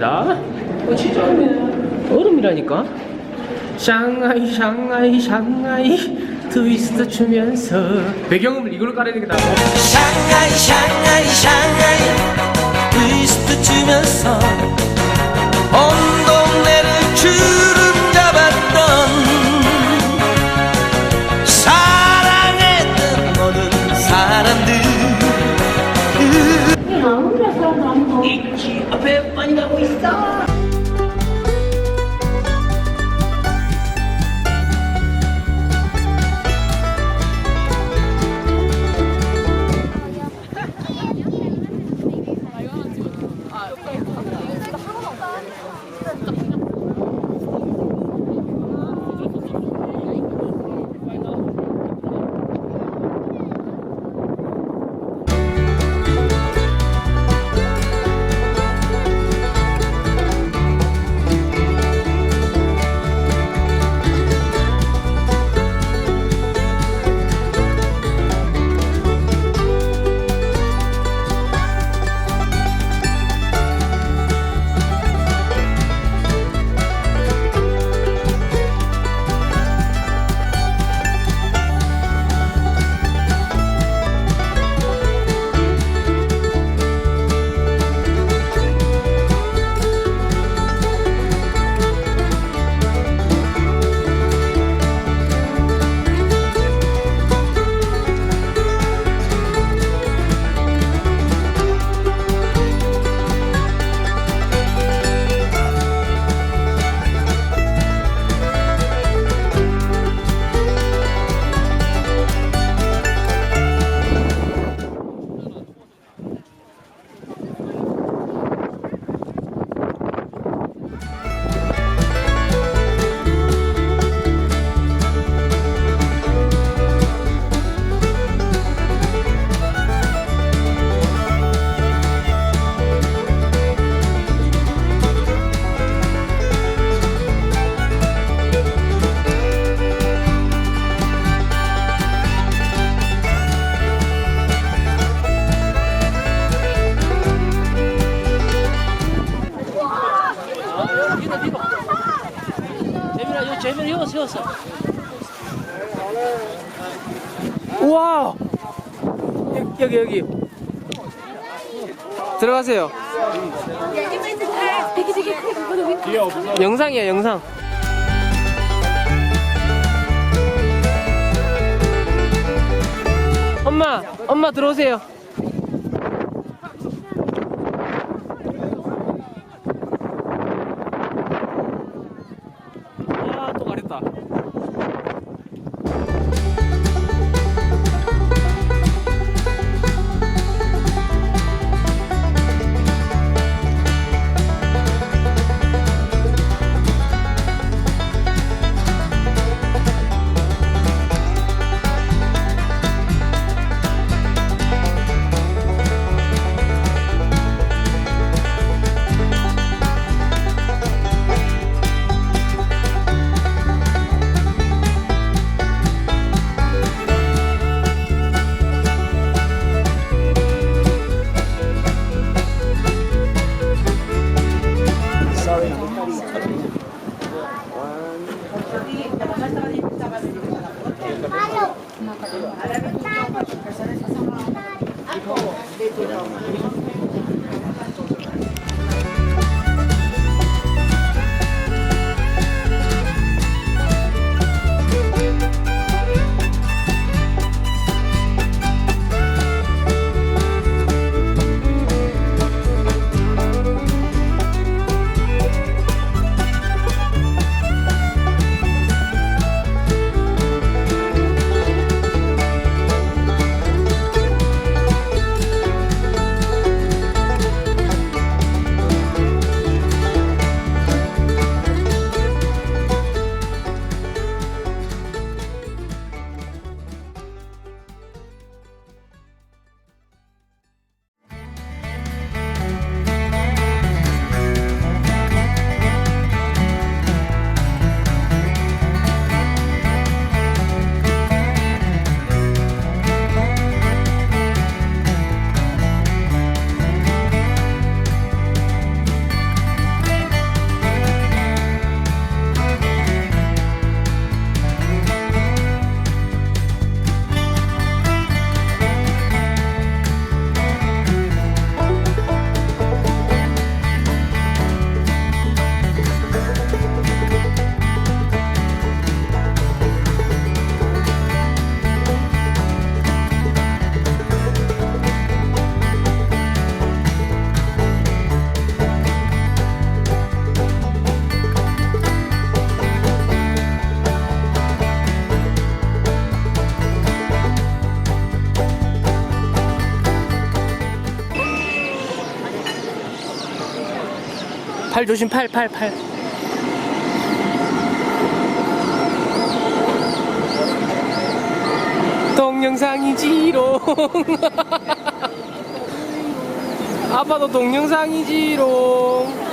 얼음 동굴에 또 왔습니다. 어, 진짜 얼음이야. 얼음이라니까. 샹하이 샹하이 샹하이 트위스트 추면서 배경음을 이걸로 깔아야 되겠다. 샹하이 샹하이 샹하이 트위스트 추면서 온 동네를 주름 잡았던 사랑했던 모든 사람들 있지 앞에 많이 가고 있어 the 민아, 이거 세웠어. 우와! 여기, 여기. 들어가세요. 영상이야, 영상. 엄마, 엄마 들어오세요. 팔 조심 팔 팔 팔. 동영상이지롱. 아빠도 동영상이지롱.